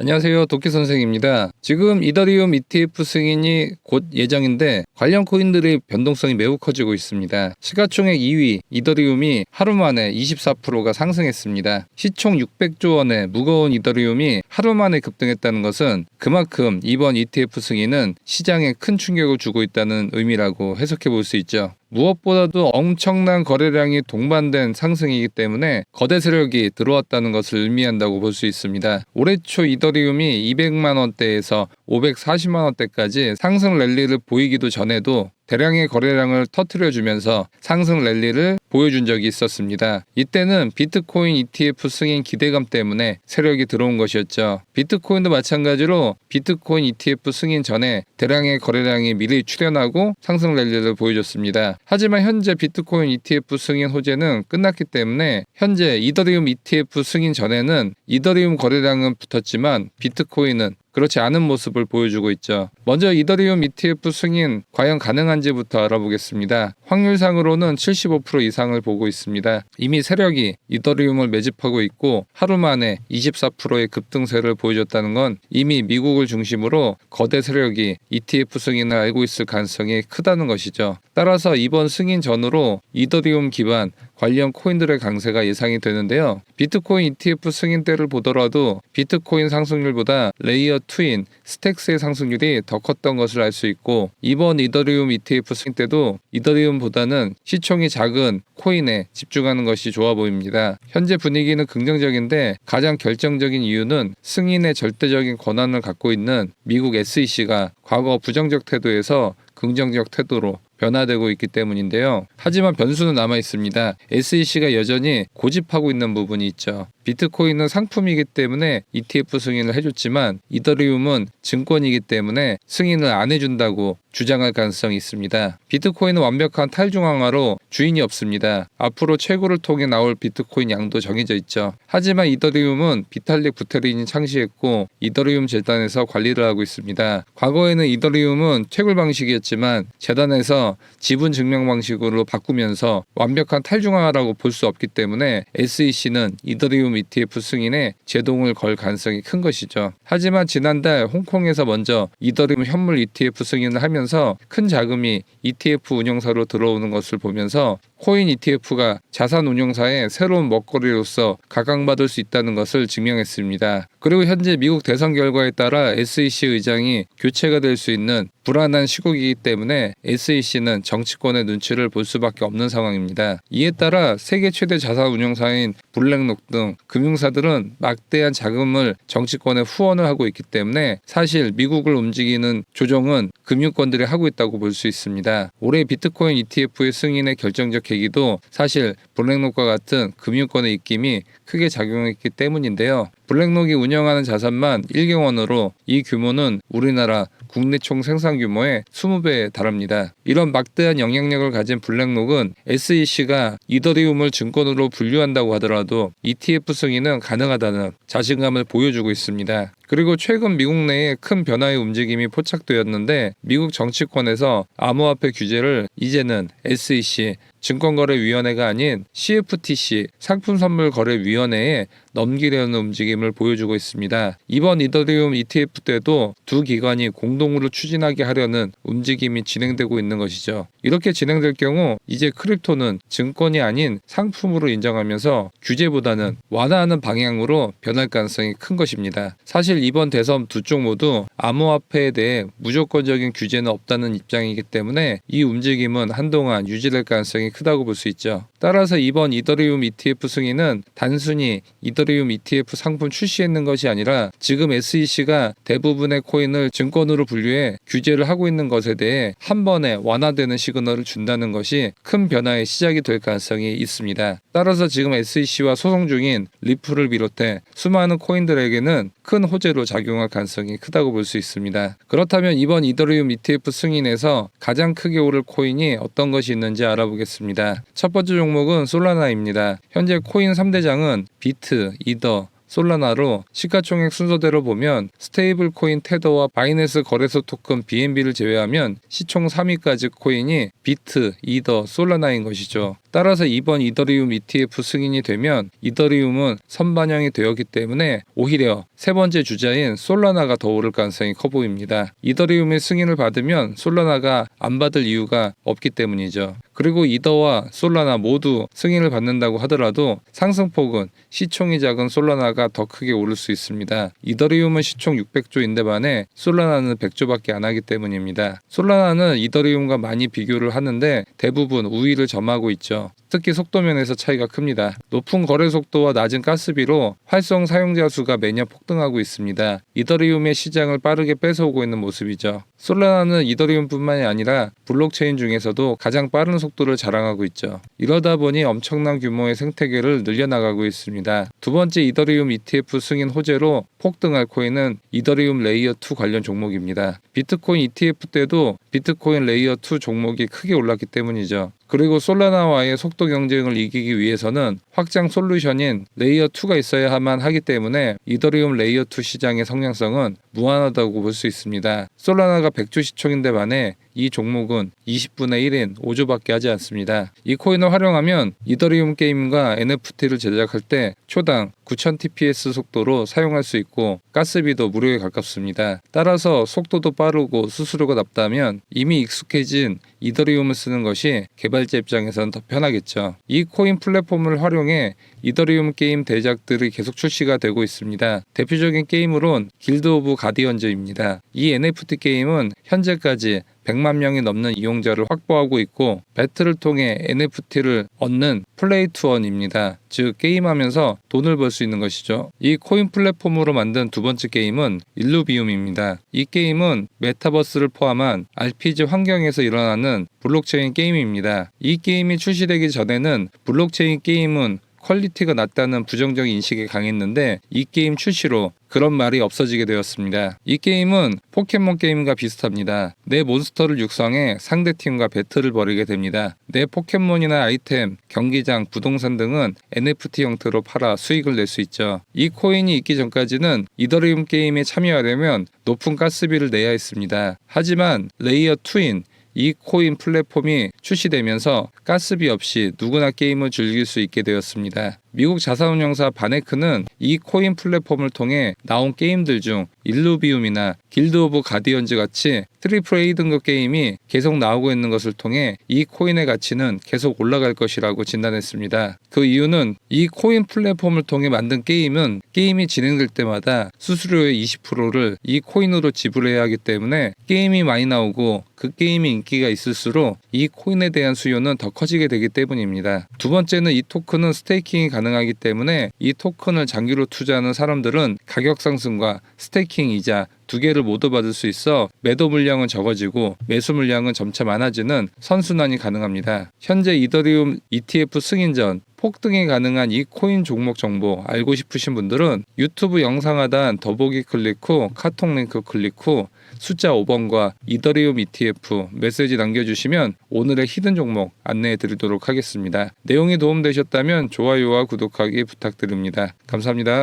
안녕하세요. 도끼 선생입니다. 지금 이더리움 ETF 승인이 곧 예정인데 관련 코인들의 변동성이 매우 커지고 있습니다. 시가총액 2위 이더리움이 하루 만에 24%가 상승했습니다. 시총 600조 원의 무거운 이더리움이 하루 만에 급등했다는 것은 그만큼 이번 ETF 승인은 시장에 큰 충격을 주고 있다는 의미라고 해석해 볼 수 있죠. 무엇보다도 엄청난 거래량이 동반된 상승이기 때문에 거대 세력이 들어왔다는 것을 의미한다고 볼 수 있습니다. 올해 초 이더리움이 200만 원대에서 540만 원대까지 상승 랠리를 보이기도 전에도 대량의 거래량을 터트려 주면서 상승 랠리를 보여준 적이 있었습니다. 이때는 비트코인 ETF 승인 기대감 때문에 세력이 들어온 것이었죠. 비트코인도 마찬가지로 비트코인 ETF 승인 전에 대량의 거래량이 미리 출현하고 상승 랠리를 보여줬습니다. 하지만 현재 비트코인 ETF 승인 호재는 끝났기 때문에 현재 이더리움 ETF 승인 전에는 이더리움 거래량은 붙었지만 비트코인은 그렇지 않은 모습을 보여주고 있죠. 먼저 이더리움 ETF 승인 과연 가능한지부터 알아보겠습니다. 확률상으로는 75% 이상을 보고 있습니다. 이미 세력이 이더리움을 매집하고 있고 하루 만에 24%의 급등세를 보여줬다는 건 이미 미국을 중심으로 거대 세력이 ETF 승인을 알고 있을 가능성이 크다는 것이죠. 따라서 이번 승인 전후로 이더리움 기반 관련 코인들의 강세가 예상이 되는데요. 비트코인 ETF 승인 때를 보더라도 비트코인 상승률보다 레이어 2인 스택스의 상승률이 더 컸던 것을 알 수 있고 이번 이더리움 ETF 승인 때도 이더리움보다는 시총이 작은 코인에 집중하는 것이 좋아 보입니다. 현재 분위기는 긍정적인데 가장 결정적인 이유는 승인의 절대적인 권한을 갖고 있는 미국 SEC가 과거 부정적 태도에서 긍정적 태도로 변화되고 있기 때문인데요. 하지만 변수는 남아 있습니다. SEC가 여전히 고집하고 있는 부분이 있죠. 비트코인은 상품이기 때문에 ETF 승인을 해줬지만 이더리움은 증권이기 때문에 승인을 안 해준다고 주장할 가능성이 있습니다. 비트코인은 완벽한 탈중앙화로 주인이 없습니다. 앞으로 최고를 통해 나올 비트코인 양도 정해져 있죠. 하지만 이더리움은 비탈릭 부테린이 창시했고 이더리움 재단에서 관리를 하고 있습니다. 과거에는 이더리움은 채굴 방식이었지만 재단에서 지분 증명 방식으로 바꾸면서 완벽한 탈중앙화라고 볼 수 없기 때문에 SEC는 이더리움 ETF 승인에 제동을 걸 가능성이 큰 것이죠. 하지만 지난달 홍콩에서 먼저 이더리움 현물 ETF 승인을 하면서 큰 자금이 ETF 운용사로 들어오는 것을 보면서 코인 ETF가 자산 운용사의 새로운 먹거리로서 각광받을 수 있다는 것을 증명했습니다. 그리고 현재 미국 대선 결과에 따라 SEC 의장이 교체가 될 수 있는 불안한 시국이기 때문에 SEC는 정치권의 눈치를 볼 수밖에 없는 상황입니다. 이에 따라 세계 최대 자산 운용사인 블랙록 등 금융사들은 막대한 자금을 정치권에 후원을 하고 있기 때문에 사실 미국을 움직이는 조정은 금융권들이 하고 있다고 볼 수 있습니다. 올해 비트코인 ETF의 승인의 결정적 계기도 사실 블랙록과 같은 금융권의 입김이 크게 작용했기 때문인데요. 블랙록이 운영하는 자산만 1경 원으로 이 규모는 우리나라 국내 총 생산 규모의 20배에 달합니다. 이런 막대한 영향력을 가진 블랙록은 SEC가 이더리움을 증권으로 분류한다고 하더라도 ETF 승인은 가능하다는 자신감을 보여주고 있습니다. 그리고 최근 미국 내에 큰 변화의 움직임이 포착되었는데 미국 정치권에서 암호화폐 규제를 이제는 SEC 증권거래위원회가 아닌 CFTC 상품선물거래위원회에 넘기려는 움직임을 보여주고 있습니다. 이번 이더리움 ETF 때도 두 기관이 공동으로 추진하게 하려는 움직임이 진행되고 있는 것이죠. 이렇게 진행될 경우 이제 크립토는 증권이 아닌 상품으로 인정하면서 규제보다는 완화하는 방향으로 변할 가능성이 큰 것입니다. 사실 이번 대선 두 쪽 모두 암호화폐에 대해 무조건적인 규제는 없다는 입장이기 때문에 이 움직임은 한동안 유지될 가능성이 크다고 볼 수 있죠. 따라서 이번 이더리움 ETF 승인은 단순히 이더리움 ETF 상품 출시했는 것이 아니라 지금 SEC가 대부분의 코인을 증권으로 분류해 규제를 하고 있는 것에 대해 한 번에 완화되는 시그널을 준다는 것이 큰 변화의 시작이 될 가능성이 있습니다. 따라서 지금 SEC와 소송 중인 리플을 비롯해 수많은 코인들에게는 큰 호재로 작용할 가능성이 크다고 볼 수 있습니다. 그렇다면 이번 이더리움 ETF 승인에서 가장 크게 오를 코인이 어떤 것이 있는지 알아보겠습니다. 첫 번째 종 목은 솔라나입니다. 현재 코인 3대장은 비트, 이더, 솔라나로 시가총액 순서대로 보면 스테이블 코인 테더와 바이낸스 거래소 토큰 BNB를 제외하면 시총 3위까지 코인이 비트, 이더, 솔라나인 것이죠. 따라서 이번 이더리움 ETF 승인이 되면 이더리움은 선반영이 되었기 때문에 오히려 세 번째 주자인 솔라나가 더 오를 가능성이 커 보입니다. 이더리움의 승인을 받으면 솔라나가 안 받을 이유가 없기 때문이죠. 그리고 이더와 솔라나 모두 승인을 받는다고 하더라도 상승폭은 시총이 작은 솔라나가 더 크게 오를 수 있습니다. 이더리움은 시총 600조인데 반해 솔라나는 100조밖에 안 하기 때문입니다. 솔라나는 이더리움과 많이 비교를 하는데 대부분 우위를 점하고 있죠. 특히 속도 면에서 차이가 큽니다. 높은 거래 속도와 낮은 가스비로 활성 사용자 수가 매년 폭등하고 있습니다. 이더리움의 시장을 빠르게 뺏어오고 있는 모습이죠. 솔라나는 이더리움뿐만이 아니라 블록체인 중에서도 가장 빠른 속도를 자랑하고 있죠. 이러다 보니 엄청난 규모의 생태계를 늘려나가고 있습니다. 두 번째 이더리움 ETF 승인 호재로 폭등할 코인은 이더리움 레이어 2 관련 종목입니다. 비트코인 ETF 때도 비트코인 레이어 2 종목이 크게 올랐기 때문이죠. 그리고 솔라나와의 속도 경쟁을 이기기 위해서는 확장 솔루션인 레이어 2가 있어야만 하기 때문에 이더리움 레이어 2 시장의 성장성은 무한하다고 볼 수 있습니다. 솔라나가 100조 시총인데 반해 이 종목은 20분의 1인 5조밖에 하지 않습니다. 이 코인을 활용하면 이더리움 게임과 NFT를 제작할 때 초당 9000TPS 속도로 사용할 수 있고 가스비도 무료에 가깝습니다. 따라서 속도도 빠르고 수수료가 낮다면 이미 익숙해진 이더리움을 쓰는 것이 개발자 입장에서는 더 편하겠죠. 이 코인 플랫폼을 활용해 이더리움 게임 대작들이 계속 출시가 되고 있습니다. 대표적인 게임으론 길드 오브 가디언즈입니다. 이 NFT 게임은 현재까지 100만 명이 넘는 이용자를 확보하고 있고 배틀을 통해 NFT를 얻는 플레이 투원입니다. 즉 게임하면서 돈을 벌 수 있는 것이죠. 이 코인 플랫폼으로 만든 두 번째 게임은 일루비움입니다. 이 게임은 메타버스를 포함한 RPG 환경에서 일어나는 블록체인 게임입니다. 이 게임이 출시되기 전에는 블록체인 게임은 퀄리티가 낮다는 부정적인 인식이 강했는데 이 게임 출시로 그런 말이 없어지게 되었습니다. 이 게임은 포켓몬 게임과 비슷합니다. 내 몬스터를 육성해 상대 팀과 배틀을 벌이게 됩니다. 내 포켓몬이나 아이템, 경기장, 부동산 등은 NFT 형태로 팔아 수익을 낼 수 있죠. 이 코인이 있기 전까지는 이더리움 게임에 참여하려면 높은 가스비를 내야 했습니다. 하지만 레이어 2인 이 코인 플랫폼이 출시되면서 가스비 없이 누구나 게임을 즐길 수 있게 되었습니다. 미국 자산운용사 바네크는 이 코인 플랫폼을 통해 나온 게임들 중 일루비움이나 길드 오브 가디언즈 같이 트리플 A 등급 게임이 계속 나오고 있는 것을 통해 이 코인의 가치는 계속 올라갈 것이라고 진단했습니다. 그 이유는 이 코인 플랫폼을 통해 만든 게임은 게임이 진행될 때마다 수수료의 20%를 이 코인으로 지불해야 하기 때문에 게임이 많이 나오고 그 게임이 인기가 있을수록 이 코인에 대한 수요는 더 커지게 되기 때문입니다. 두 번째는 이 토큰은 스테이킹이 가능하기 때문에 이 토큰을 장기로 투자하는 사람들은 가격 상승과 스테이킹 이자 두 개를 모두 받을 수 있어 매도 물량은 적어지고 매수 물량은 점차 많아지는 선순환이 가능합니다. 현재 이더리움 ETF 승인 전 폭등이 가능한 이 코인 종목 정보 알고 싶으신 분들은 유튜브 영상 하단 더보기 클릭 후 카톡 링크 클릭 후 숫자 5번과 이더리움 ETF 메시지 남겨주시면 오늘의 히든 종목 안내해 드리도록 하겠습니다. 내용이 도움되셨다면 좋아요와 구독하기 부탁드립니다. 감사합니다.